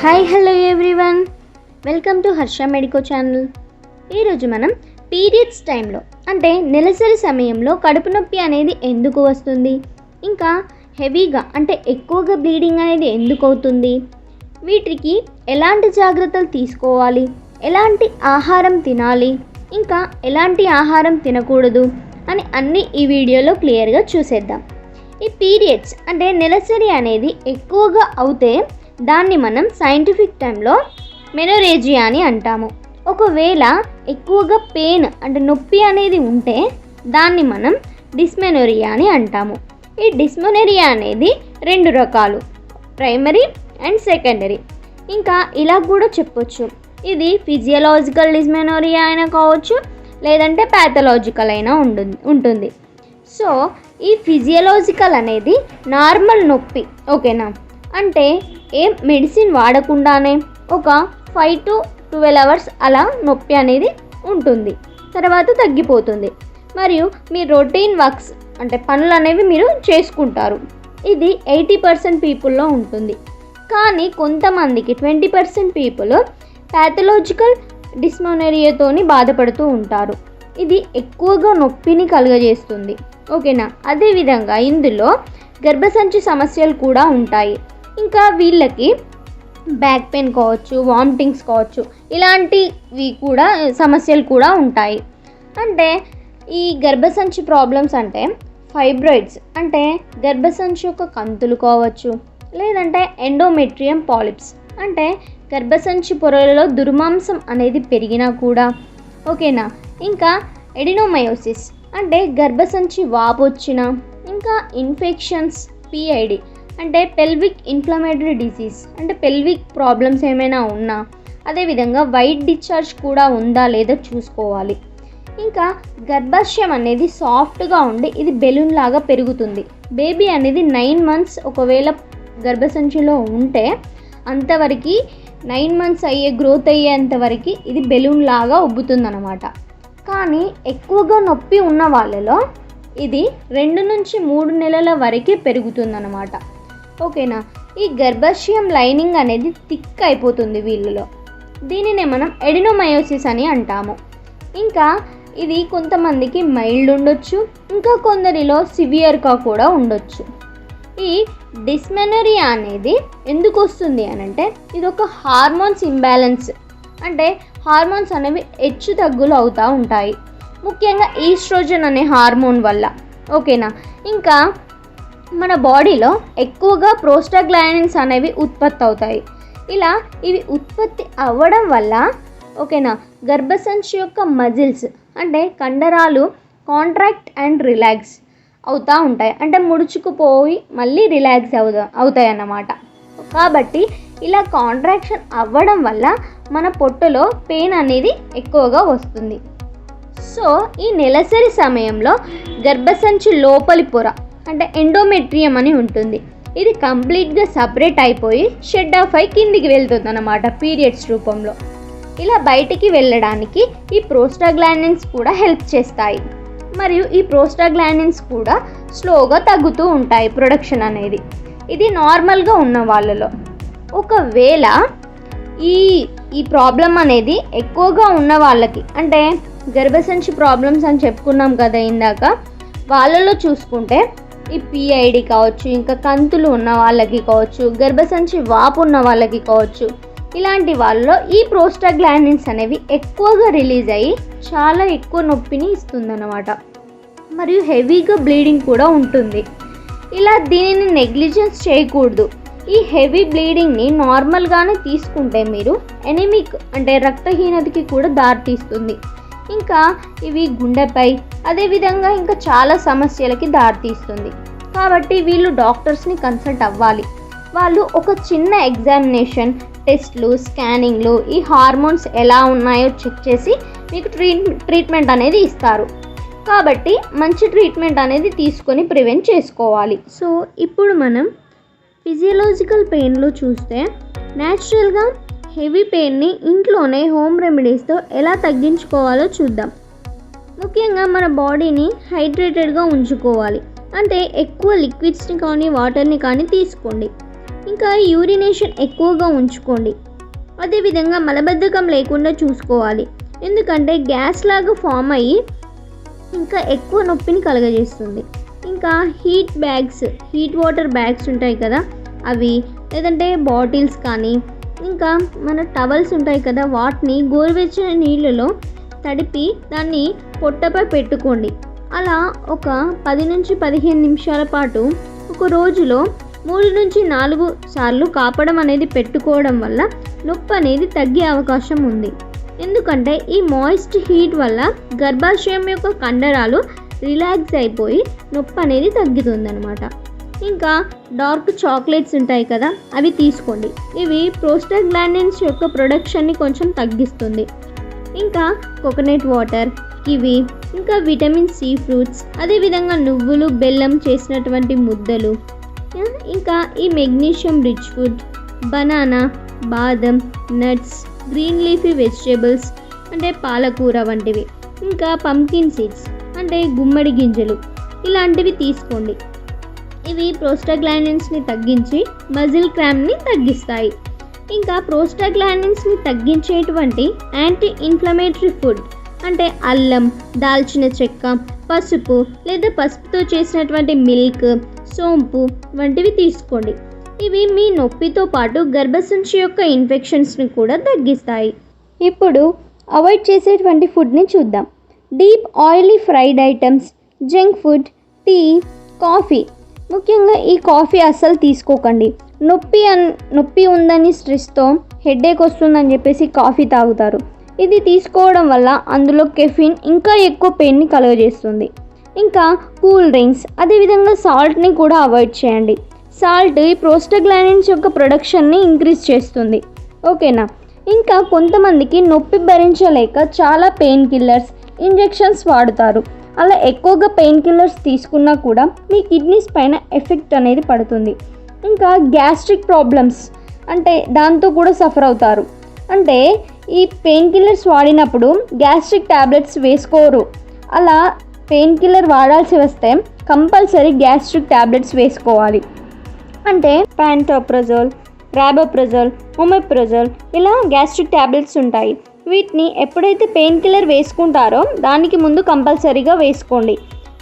Hi hello everyone welcome to Harsha medico channel ఈరోజు మనం periods టైంలో అంటే నెలసరి సమయంలో కడుపు నొప్పి అనేది ఎందుకు వస్తుంది? ఇంకా హెవీగా అంటే ఎక్కువగా బ్లీడింగ్ అనేది ఎందుకు అవుతుంది? వీటికి ఎలాంటి జాగ్రత్తలు తీసుకోవాలి? ఎలాంటి ఆహారం తినాలి? ఇంకా ఎలాంటి ఆహారం తినకూడదు? అని అన్నీ ఈ వీడియోలో క్లియర్గా చూసేద్దాం. ఈ పీరియడ్స్ అంటే నెలసరి అనేది ఎక్కువగా అవుతే దాన్ని మనం సైంటిఫిక్ టైంలో మెనోరేజియా అని అంటాము. ఒకవేళ ఎక్కువగా పెయిన్ అంటే నొప్పి అనేది ఉంటే దాన్ని మనం డిస్మెనోరియా అని అంటాము. ఈ డిస్మెనోరియా అనేది రెండు రకాలు ప్రైమరీ అండ్ సెకండరీ ఇంకా ఇలా కూడా చెప్పొచ్చు. ఇది ఫిజియలాజికల్ డిస్మెనోరియా అయినా కావచ్చు లేదంటే ప్యాథలాజికల్ అయినా ఉంటుంది ఉంటుంది. సో ఈ ఫిజియలాజికల్ అనేది నార్మల్ నొప్పి ఓకేనా అంటే ఏం మెడిసిన్ వాడకుండానే ఒక ఫైవ్ టు ట్వెల్వ్ అవర్స్ అలా నొప్పి అనేది ఉంటుంది. తర్వాత తగ్గిపోతుంది. మరియు మీ రొటీన్ వర్క్స్ అంటే పనులు అనేవి మీరు చేసుకుంటారు. ఇది ఎయిటీ పర్సెంట్ పీపుల్లో ఉంటుంది. కానీ కొంతమందికి ట్వంటీ పర్సెంట్ పీపుల్ ప్యాథలాజికల్ డిస్మోనరియాతోని బాధపడుతూ ఉంటారు. ఇది ఎక్కువగా నొప్పిని కలుగజేస్తుంది. ఓకేనా? అదేవిధంగా ఇందులో గర్భసంచి సమస్యలు కూడా ఉంటాయి. ఇంకా వీళ్ళకి బ్యాక్ పెయిన్ కావచ్చు వామిటింగ్స్ కావచ్చు ఇలాంటివి కూడా సమస్యలు కూడా ఉంటాయి. అంటే ఈ గర్భసంచి ప్రాబ్లమ్స్ అంటే ఫైబ్రాయిడ్స్ అంటే గర్భసంచి యొక్క కంతులు కావచ్చు లేదంటే ఎండోమెట్రియం పాలిప్స్ అంటే గర్భసంచి పొరలలో దుర్మాంసం అనేది పెరిగినా కూడా ఓకేనా? ఇంకా ఎడినోమయోసిస్ అంటే గర్భసంచి వాపు వచ్చిన ఇంకా ఇన్ఫెక్షన్స్ పిఐడి అంటే పెల్విక్ ఇన్ఫ్లమేటరీ డిసీజ్ అంటే పెల్విక్ ప్రాబ్లమ్స్ ఏమైనా ఉన్నా అదేవిధంగా వైట్ డిశ్చార్జ్ కూడా ఉందా లేదా చూసుకోవాలి. ఇంకా గర్భాశయం అనేది సాఫ్ట్గా ఉండి ఇది బెలూన్ లాగా పెరుగుతుంది. బేబీ అనేది నైన్ మంత్స్ ఒకవేళ గర్భసంచిలో ఉంటే అంతవరకు నైన్ మంత్స్ అయ్యే గ్రోత్ అయ్యేంతవరకు ఇది బెలూన్ లాగా ఉబ్బుతుందన్నమాట. కానీ ఎక్కువగా నొప్పి ఉన్న వాళ్ళలో ఇది రెండు నుంచి మూడు నెలల వరకే పెరుగుతుందన్నమాట. ఓకేనా? ఈ గర్భాశయం లైనింగ్ అనేది థిక్ అయిపోతుంది వీళ్ళలో. దీనినే మనం ఎడినోమయోసిస్ అని అంటాము. ఇంకా ఇది కొంతమందికి మైల్డ్ ఉండొచ్చు ఇంకా కొందరిలో సివియర్గా కూడా ఉండొచ్చు. ఈ డిస్మెనరియా అనేది ఎందుకు వస్తుంది అని అంటే ఇది ఒక హార్మోన్స్ ఇంబ్యాలెన్స్. అంటే హార్మోన్స్ అనేవి హెచ్చు తగ్గులు అవుతూ ఉంటాయి. ముఖ్యంగా ఈస్ట్రోజన్ అనే హార్మోన్ వల్ల. ఓకేనా? ఇంకా మన బాడీలో ఎక్కువగా ప్రోస్టాగ్లాండిన్స్ అనేవి ఉత్పత్తి అవుతాయి. ఇలా ఇవి ఉత్పత్తి అవ్వడం వల్ల ఓకేనా గర్భసంచి యొక్క మజిల్స్ అంటే కండరాలు కాంట్రాక్ట్ అండ్ రిలాక్స్ అవుతూ ఉంటాయి. అంటే ముడుచుకుపోయి మళ్ళీ రిలాక్స్ అవుతా అవుతాయి అన్నమాట కాబట్టి ఇలా కాంట్రాక్షన్ అవ్వడం వల్ల మన పొట్టలో పెయిన్ అనేది ఎక్కువగా వస్తుంది. సో ఈ నెలసరి సమయంలో గర్భసంచి లోపలి పొర అంటే ఎండోమెట్రియం అని ఉంటుంది. ఇది కంప్లీట్గా సపరేట్ అయిపోయి షెడ్ ఆఫ్ అయి కిందికి వెళ్తుంది అన్నమాట పీరియడ్స్ రూపంలో. ఇలా బయటికి వెళ్ళడానికి ఈ ప్రోస్టాగ్లాండిన్స్ కూడా హెల్ప్ చేస్తాయి. మరియు ఈ ప్రోస్టాగ్లాండిన్స్ కూడా స్లోగా తగ్గుతూ ఉంటాయి ప్రొడక్షన్ అనేది. ఇది నార్మల్గా ఉన్న వాళ్ళలో. ఒకవేళ ఈ ఈ ప్రాబ్లం అనేది ఎక్కువగా ఉన్న వాళ్ళకి అంటే గర్భసంచి ప్రాబ్లమ్స్ అని చెప్పుకున్నాం కదా ఇందాక వాళ్ళలో చూసుకుంటే ఈ పిఐడి కావచ్చు ఇంకా కంతులు ఉన్న వాళ్ళకి కావచ్చు గర్భసంచి వాపు ఉన్న వాళ్ళకి కావచ్చు ఇలాంటి వాళ్ళలో ఈ ప్రోస్టాగ్లాండిన్స్ అనేవి ఎక్కువగా రిలీజ్ అయ్యి చాలా ఎక్కువ నొప్పిని ఇస్తుందన్నమాట. మరియు హెవీగా బ్లీడింగ్ కూడా ఉంటుంది. ఇలా దీనిని నెగ్లిజెన్స్ చేయకూడదు. ఈ హెవీ బ్లీడింగ్ని నార్మల్గానే తీసుకుంటే మీరు ఎనిమిక్ అంటే రక్తహీనతకి కూడా దారితీస్తుంది. ఇంకా ఇవి గుండెపై అదేవిధంగా ఇంకా చాలా సమస్యలకి దారితీస్తుంది. కాబట్టి వీళ్ళు డాక్టర్స్ని కన్సల్ట్ అవ్వాలి. వాళ్ళు ఒక చిన్న ఎగ్జామినేషన్ టెస్ట్లు స్కానింగ్లు ఈ హార్మోన్స్ ఎలా ఉన్నాయో చెక్ చేసి మీకు ట్రీట్ ట్రీట్మెంట్ అనేది ఇస్తారు. కాబట్టి మంచి ట్రీట్మెంట్ అనేది తీసుకొని ప్రివెంట్ చేసుకోవాలి. సో ఇప్పుడు మనం ఫిజియలాజికల్ పెయిన్లో చూస్తే న్యాచురల్గా హెవీ పెయిన్ని ఇంట్లోనే హోమ్ రెమెడీస్తో ఎలా తగ్గించుకోవాలో చూద్దాం. ముఖ్యంగా మన బాడీని హైడ్రేటెడ్గా ఉంచుకోవాలి. అంటే ఎక్కువ లిక్విడ్స్ని కానీ వాటర్ని కానీ తీసుకోండి. ఇంకా యూరినేషన్ ఎక్కువగా ఉంచుకోండి. అదేవిధంగా మలబద్ధకం లేకుండా చూసుకోవాలి. ఎందుకంటే గ్యాస్ లాగా ఫామ్ అయ్యి ఇంకా ఎక్కువ నొప్పిని కలగజేస్తుంది. ఇంకా heat bags heat water bags ఉంటాయి కదా అవి లేదంటే బాటిల్స్ కానీ ఇంకా మన టవల్స్ ఉంటాయి కదా వాటిని గోరువెచ్చని నీళ్ళలో తడిపి దాన్ని పొట్టపై పెట్టుకోండి. అలా ఒక పది నుంచి పదిహేను నిమిషాల పాటు ఒక రోజులో మూడు నుంచి నాలుగు సార్లు కాపడం అనేది పెట్టుకోవడం వల్ల నొప్పి అనేది తగ్గే అవకాశం ఉంది. ఎందుకంటే ఈ మాయిస్ట్ హీట్ వల్ల గర్భాశయం యొక్క కండరాలు రిలాక్స్ అయిపోయి నొప్పి అనేది తగ్గుతుందన్నమాట. ఇంకా డార్క్ చాక్లెట్స్ ఉంటాయి కదా అవి తీసుకోండి. ఇవి ప్రోస్టాగ్లాండిన్స్ యొక్క ప్రొడక్షన్ని కొంచెం తగ్గిస్తుంది. ఇంకా కోకోనట్ వాటర్ కివి ఇంకా విటమిన్ సి ఫ్రూట్స్ అదేవిధంగా నువ్వులు బెల్లం చేసినటువంటి ముద్దలు ఇంకా ఈ మెగ్నీషియం రిచ్ ఫుడ్ బనానా బాదం నట్స్ గ్రీన్ లీఫీ వెజిటేబుల్స్ అంటే పాలకూర వంటివి ఇంకా పంకిన్ సీడ్స్ అంటే గుమ్మడి గింజలు ఇలాంటివి తీసుకోండి. ఇవి ప్రోస్టాగ్లాండిన్స్ని తగ్గించి మజిల్ క్రామ్ని తగ్గిస్తాయి. ఇంకా ప్రోస్టాగ్లాండిన్స్ని తగ్గించేటువంటి యాంటీ ఇన్ఫ్లమేటరీ ఫుడ్ అంటే అల్లం దాల్చిన చెక్క పసుపు లేదా పసుపుతో చేసినటువంటి మిల్క్ సోంపు వంటివి తీసుకోండి. ఇవి మీ నొప్పితో పాటు గర్భసంచి యొక్క ఇన్ఫెక్షన్స్ని కూడా తగ్గిస్తాయి. ఇప్పుడు అవాయిడ్ చేసేటువంటి ఫుడ్ని చూద్దాం. Deep oily fried items junk food tea coffee ముఖ్యంగా ఈ కాఫీ అస్సలు తీసుకోకండి. నొప్పి అన్ నొప్పి ఉందని స్ట్రెస్తో హెడేక్ వస్తుందని చెప్పేసి కాఫీ తాగుతారు. ఇది తీసుకోవడం వల్ల అందులో కెఫిన్ ఇంకా ఎక్కువ పెయిన్ని కలుగజేస్తుంది. ఇంకా కూల్ డ్రింక్స్ అదేవిధంగా సాల్ట్ని కూడా అవాయిడ్ చేయండి. సాల్ట్ ఈ ప్రోస్టగ్లాండిన్స్ యొక్క ప్రొడక్షన్ని ఇంక్రీజ్ చేస్తుంది. ఓకేనా? ఇంకా కొంతమందికి నొప్పి భరించలేక చాలా పెయిన్ కిల్లర్స్ ఇంజెక్షన్స్ వాడుతారు. అలా ఎక్కువగా పెయిన్ కిల్లర్స్ తీసుకున్నా కూడా మీ కిడ్నీస్ పైన ఎఫెక్ట్ అనేది పడుతుంది. ఇంకా గ్యాస్ట్రిక్ ప్రాబ్లమ్స్ అంటే దాంతో కూడా సఫర్ అవుతారు. అంటే ఈ పెయిన్ కిల్లర్స్ వాడినప్పుడు గ్యాస్ట్రిక్ ట్యాబ్లెట్స్ వేసుకోరు. అలా పెయిన్ కిల్లర్ వాడాల్సి వస్తే కంపల్సరీ గ్యాస్ట్రిక్ ట్యాబ్లెట్స్ వేసుకోవాలి. అంటే ప్యాంటోప్రజోల్ ర్యాబోప్రజోల్ ఒమెప్రజోల్ ఇలా గ్యాస్ట్రిక్ ట్యాబ్లెట్స్ ఉంటాయి. వీటిని ఎప్పుడైతే పెయిన్ కిల్లర్ వేసుకుంటారో దానికి ముందు కంపల్సరీగా వేసుకోండి.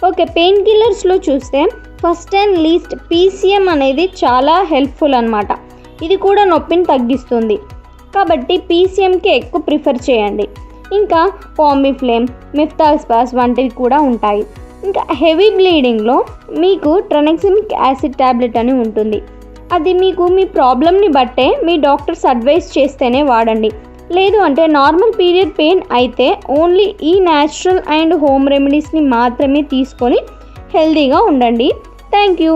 ఓకే పెయిన్ కిల్లర్స్లో చూస్తే ఫస్ట్ అండ్ లీస్ట్ పీసీఎం అనేది చాలా హెల్ప్ఫుల్ అనమాట ఇది కూడా నొప్పిని తగ్గిస్తుంది. కాబట్టి పీసీఎంకి ఎక్కువ ప్రిఫర్ చేయండి. ఇంకా పాంబిఫ్లేమ్ మిఫ్తాస్పాస్ వంటివి కూడా ఉంటాయి. ఇంకా హెవీ బ్లీడింగ్లో మీకు ట్రనెక్సిమిక్ యాసిడ్ ట్యాబ్లెట్ అని ఉంటుంది. అది మీకు మీ ప్రాబ్లమ్ని బట్టే మీ డాక్టర్స్ అడ్వైస్ చేస్తేనే వాడండి. లేదు అంటే నార్మల్ పీరియడ్ పెయిన్ అయితే ఓన్లీ ఈ న్యాచురల్ అండ్ హోమ్ రెమెడీస్ని మాత్రమే తీసుకొని హెల్తీగా ఉండండి. Thank you